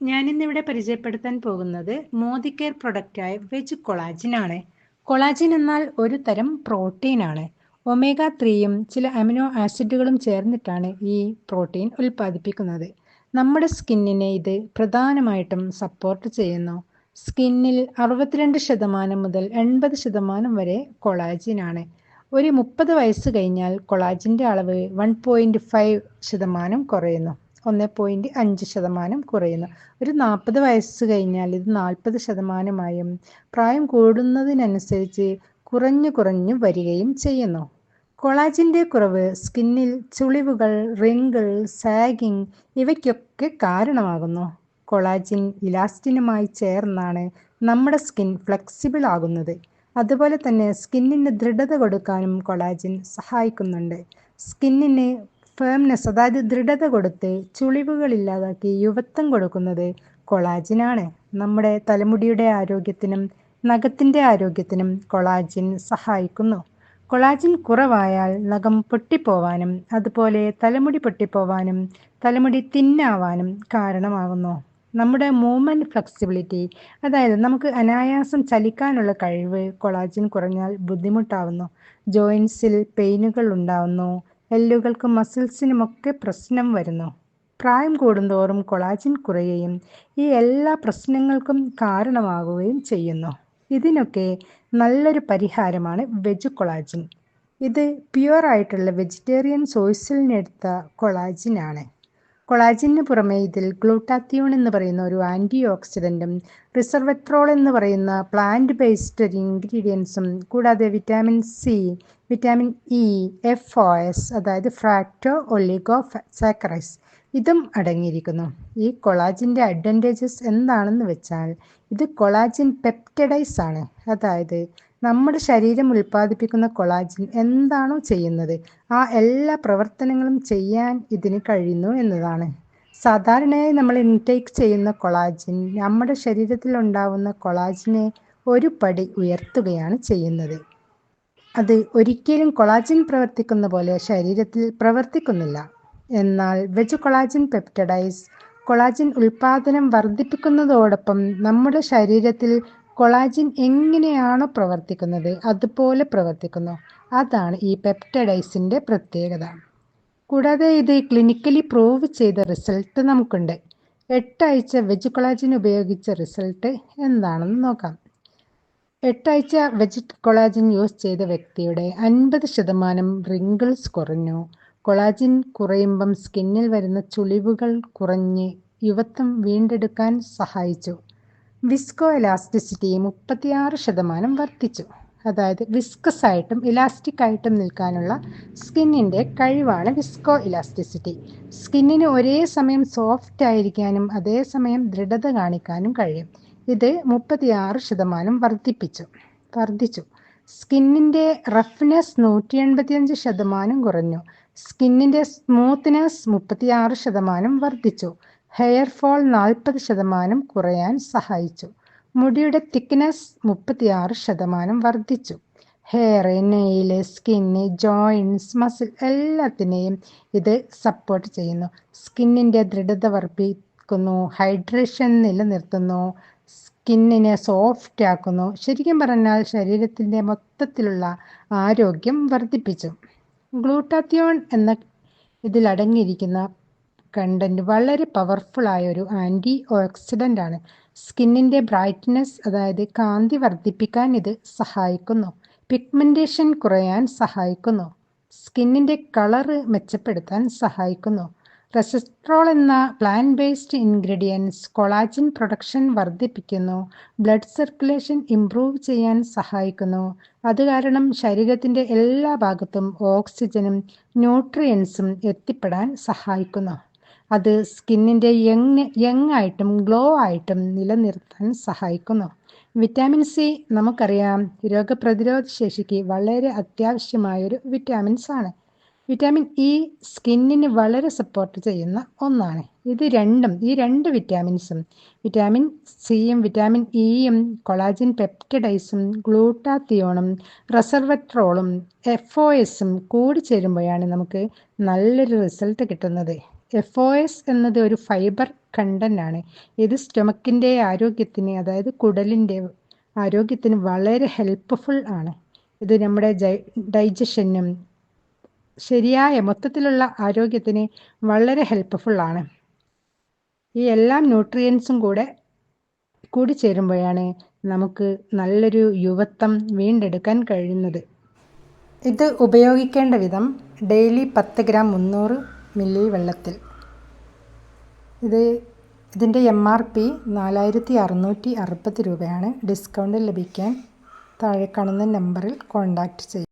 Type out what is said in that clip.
ഞാനിന്നിവിടെ പരിചയപ്പെടുത്താൻ പോകുന്നത് മോദി കെയർ പ്രൊഡക്റ്റായ വെജ് കൊളാജിൻ ആണ്. കൊളാജിൻ എന്നാൽ ഒരു തരം പ്രോട്ടീൻ ആണ്. ഒമേഗ ത്രീയും ചില അമിനോ ആസിഡുകളും ചേർന്നിട്ടാണ് ഈ പ്രോട്ടീൻ ഉൽപ്പാദിപ്പിക്കുന്നത്. നമ്മുടെ സ്കിന്നിനെ ഇത് പ്രധാനമായിട്ടും സപ്പോർട്ട് ചെയ്യുന്നു. സ്കിന്നിൽ അറുപത്തിരണ്ട് ശതമാനം മുതൽ എൺപത് ശതമാനം വരെ കൊളാജിൻ ആണ്. ഒരു മുപ്പത് വയസ്സ് കഴിഞ്ഞാൽ കൊളാജിന്റെ അളവ് വൺ പോയിന്റ് ഫൈവ് ശതമാനം കുറയുന്നു. ഒന്ന് പോയിന്റ് അഞ്ച് ശതമാനം കുറയുന്നു. ഒരു നാൽപ്പത് വയസ്സ് കഴിഞ്ഞാൽ ഇത് നാൽപ്പത് ശതമാനമായും പ്രായം കൂടുന്നതിനനുസരിച്ച് കുറഞ്ഞു കുറഞ്ഞു വരികയും ചെയ്യുന്നു. കൊളാജിന്റെ കുറവ് സ്കിന്നിൽ ചുളിവുകൾ റിങ്കിൾ സാഗിങ് ഇവയ്ക്കൊക്കെ കാരണമാകുന്നു. കൊളാജിൻ ഇലാസ്റ്റിനുമായി ചേർന്നാണ് നമ്മുടെ സ്കിൻ ഫ്ലെക്സിബിൾ ആകുന്നത്. അതുപോലെ തന്നെ സ്കിന്നിന് ദൃഢത കൊടുക്കാനും കൊളാജിൻ സഹായിക്കുന്നുണ്ട്. സ്കിന്നിന് ഫേംനെസ് അതായത് ദൃഢത കൊടുത്ത് ചുളിവുകൾ ഇല്ലാതാക്കി യുവത്വം കൊടുക്കുന്നത് കൊളാജിനാണ്. നമ്മുടെ തലമുടിയുടെ ആരോഗ്യത്തിനും നഖത്തിന്റെ ആരോഗ്യത്തിനും കൊളാജിൻ സഹായിക്കുന്നു. കൊളാജിൻ കുറവായാൽ നഖം പൊട്ടിപ്പോവാനും അതുപോലെ തലമുടി പൊട്ടിപ്പോവാനും തലമുടി തിന്നാവാനും കാരണമാകുന്നു നമ്മുടെ മൂവ്മെന്റ് ഫ്ലെക്സിബിലിറ്റി അതായത് നമുക്ക് അനായാസം ചലിക്കാനുള്ള കഴിവ് കൊളാജിൻ കുറഞ്ഞാൽ ബുദ്ധിമുട്ടാവുന്നു. ജോയിൻസിൽ പെയിനുകൾ ഉണ്ടാവുന്നു എല്ലുകൾക്കും മസിൽസിനുമൊക്കെ പ്രശ്നം വരുന്നു. പ്രായം കൂടുന്തോറും കൊളാജിൻ കുറയുകയും ഈ എല്ലാ പ്രശ്നങ്ങൾക്കും കാരണമാകുകയും ചെയ്യുന്നു. ഇതിനൊക്കെ നല്ലൊരു പരിഹാരമാണ് വെജ് കൊളാജിൻ ഇത് പ്യുവർ ആയിട്ടുള്ള വെജിറ്റേറിയൻ സോഴ്സിൽ നിന്നെടുത്ത കൊളാജിൻ ആണ് കൊളാജിന് പുറമെ ഇതിൽ ഗ്ലൂട്ടാത്തിയോൺ എന്ന് പറയുന്ന ഒരു ആന്റി ഓക്സിഡന്റും റിസർവെട്രോൾ എന്ന് പറയുന്ന പ്ലാന്റ് ബേസ്ഡ് ഇൻഗ്രീഡിയൻസും കൂടാതെ vitamin C vitamin E F O S അതായത് ഫ്രാക്ടോ ഒലിഗോ സാക്കറൈസ് ഇതും അടങ്ങിയിരിക്കുന്നു. ഈ കൊളാജിന്റെ അഡ്വാന്റേജസ് എന്താണെന്ന് വെച്ചാൽ ഇത് കൊളാജിൻ പെപ്റ്റഡൈസ് ആണ്. അതായത് നമ്മുടെ ശരീരം ഉൽപ്പാദിപ്പിക്കുന്ന കൊളാജിൻ എന്താണോ ചെയ്യുന്നത്? ആ എല്ലാ പ്രവർത്തനങ്ങളും ചെയ്യാൻ ഇതിന് കഴിയുന്നു എന്നതാണ്. സാധാരണയായി നമ്മൾ ഇൻടേക്ക് ചെയ്യുന്ന കൊളാജിൻ നമ്മുടെ ശരീരത്തിൽ ഉണ്ടാവുന്ന കൊളാജിനെ ഒരു പടി ഉയർത്തുകയാണ് ചെയ്യുന്നത്. അത് ഒരിക്കലും കൊളാജിൻ പ്രവർത്തിക്കുന്ന പോലെ ശരീരത്തിൽ പ്രവർത്തിക്കുന്നില്ല. എന്നാൽ വെജ് കൊളാജിൻ പെപ്റ്റഡൈസ് കൊളാജിൻ ഉൽപാദനം വർദ്ധിപ്പിക്കുന്നതോടൊപ്പം നമ്മുടെ ശരീരത്തിൽ കൊളാജിൻ എങ്ങനെയാണോ പ്രവർത്തിക്കുന്നത് അതുപോലെ പ്രവർത്തിക്കുന്നു. അതാണ് ഈ പെപ്റ്റഡൈസിന്റെ പ്രത്യേകത. കൂടാതെ ഇത് ക്ലിനിക്കലി പ്രൂവ് ചെയ്ത റിസൾട്ട് നമുക്കുണ്ട്. എട്ടാഴ്ച വെജ് കൊളാജിൻ ഉപയോഗിച്ച റിസൾട്ട് എന്താണെന്ന് നോക്കാം. എട്ടാഴ്ച വെജ് കൊളാജിൻ യൂസ് ചെയ്ത വ്യക്തിയുടെ അൻപത് ശതമാനം റിങ്കിൾസ് കുറഞ്ഞു. കൊളാജിൻ കുറയുമ്പം സ്കിന്നിൽ വരുന്ന ചുളിവുകൾ കുറഞ്ഞ് യുവത്വം വീണ്ടെടുക്കാൻ സഹായിച്ചു. വിസ്കോ എലാസ്റ്റിസിറ്റി മുപ്പത്തിയാറ് ശതമാനം വർദ്ധിച്ചു. അതായത് വിസ്കസ് ആയിട്ടും ഇലാസ്റ്റിക് ആയിട്ടും നിൽക്കാനുള്ള സ്കിന്നിന്റെ കഴിവാണ് വിസ്കോ ഇലാസ്റ്റിസിറ്റി സ്കിന്നിന് ഒരേ സമയം സോഫ്റ്റ് ആയിരിക്കാനും അതേസമയം ദൃഢത കാണിക്കാനും കഴിയും. ഇത് മുപ്പത്തിയാറ് ശതമാനം വർദ്ധിപ്പിച്ചു. വർദ്ധിച്ചു. സ്കിന്നിന്റെ റഫ്നെസ് നൂറ്റി എൺപത്തിയഞ്ച് ശതമാനം കുറഞ്ഞു. സ്കിന്നിന്റെ സ്മൂത്ത്നെസ് മുപ്പത്തിയാറ് ശതമാനം വർദ്ധിച്ചു. ഹെയർ ഫോൾ നാൽപ്പത് ശതമാനം കുറയാൻ സഹായിച്ചു. മുടിയുടെ തിക്നെസ് മുപ്പത്തിയാറ് ശതമാനം വർദ്ധിച്ചു. Hair nail skin joints muscle എല്ലാത്തിനെയും ഇത് സപ്പോർട്ട് ചെയ്യുന്നു. സ്കിന്നിന്റെ ദൃഢത വർദ്ധിക്കുന്നു ഹൈഡ്രേഷൻ നിലനിർത്തുന്നു സ്കിന്നിനെ സോഫ്റ്റ് ആക്കുന്നു. ശരിക്കും പറഞ്ഞാൽ ശരീരത്തിന്റെ മൊത്തത്തിലുള്ള ആരോഗ്യം വർദ്ധിപ്പിച്ചു. ഗ്ലൂട്ടാത്തിയോൺ എന്ന ഇതിലടങ്ങിയിരിക്കുന്ന കണ്ടന്റ് വളരെ പവർഫുൾ ആയ ഒരു ആന്റി ഓക്സിഡന്റ് ആണ്. സ്കിന്നിന്റെ ബ്രൈറ്റ്നെസ് അതായത് കാന്തി വർദ്ധിപ്പിക്കാൻ ഇത് സഹായിക്കുന്നു. പിഗ്മെന്റേഷൻ കുറയാൻ സഹായിക്കുന്നു. സ്കിന്നിന്റെ കളറ് മെച്ചപ്പെടുത്താൻ സഹായിക്കുന്നു. റെസിസ്ട്രോൾ എന്ന plan based ingredients collagen production വർദ്ധിപ്പിക്കുന്നു. ബ്ലഡ് സർക്കുലേഷൻ ഇംപ്രൂവ് ചെയ്യാൻ സഹായിക്കുന്നു. അത് കാരണം ശരീരത്തിന്റെ എല്ലാ ഭാഗത്തും ഓക്സിജനും ന്യൂട്രിയൻസും എത്തിപ്പെടാൻ സഹായിക്കുന്നു. അത് സ്കിന്നിന്റെ യങ് യങ് ആയിട്ടും ഗ്ലോ ആയിട്ടും നിലനിർത്താൻ സഹായിക്കുന്നു. വിറ്റാമിൻ സി നമുക്കറിയാം രോഗപ്രതിരോധ ശേഷിക്ക് വളരെ അത്യാവശ്യമായൊരു വിറ്റാമിൻസ് ആണ്. വിറ്റാമിൻ ഇ സ്കിന്നിന് വളരെ സപ്പോർട്ട് ചെയ്യുന്ന ഒന്നാണ്. ഇത് രണ്ടും ഈ രണ്ട് വിറ്റാമിൻസും വിറ്റാമിൻ സിയും വിറ്റാമിൻ ഇയും കൊളാജിൻ പെപ്റ്റഡൈസും ഗ്ലൂട്ടാത്തിയോണും റെസർവട്രോളും എഫ് ഒ എസും കൂടി ചേരുമ്പോഴാണ് നമുക്ക് നല്ലൊരു റിസൾട്ട് കിട്ടുന്നത്. എഫ് ഒ എസ് എന്നത് ഒരു ഫൈബർ കണ്ടന്റാണ് ഇത് സ്റ്റൊമക്കിന്റെ ആരോഗ്യത്തിന് അതായത് കുടലിന്റെ ആരോഗ്യത്തിന് വളരെ ഹെൽപ്പ്ഫുൾ ആണ്. ഇത് നമ്മുടെ ഡൈജഷനും ശരിയായ മൊത്തത്തിലുള്ള ആരോഗ്യത്തിന് വളരെ ഹെൽപ്പ്ഫുൾ ആണ്. ഈ എല്ലാ ന്യൂട്രിയൻസും കൂടെ കൂടി ചേരുമ്പോഴാണ് നമുക്ക് നല്ലൊരു യുവത്വം വീണ്ടെടുക്കാൻ കഴിയുന്നത്. ഇത് ഉപയോഗിക്കേണ്ട വിധം ഡെയിലി പത്ത് ഗ്രാം മുന്നൂറ് മില്ലി വെള്ളത്തിൽ. ഇത് ഇതിന്റെ എം ആർ പി നാലായിരത്തി അറുന്നൂറ്റി അറുപത് രൂപയാണ്. ഡിസ്കൗണ്ട് ലഭിക്കാൻ താഴെ കാണുന്ന നമ്പറിൽ കോൺടാക്റ്റ് ചെയ്യുക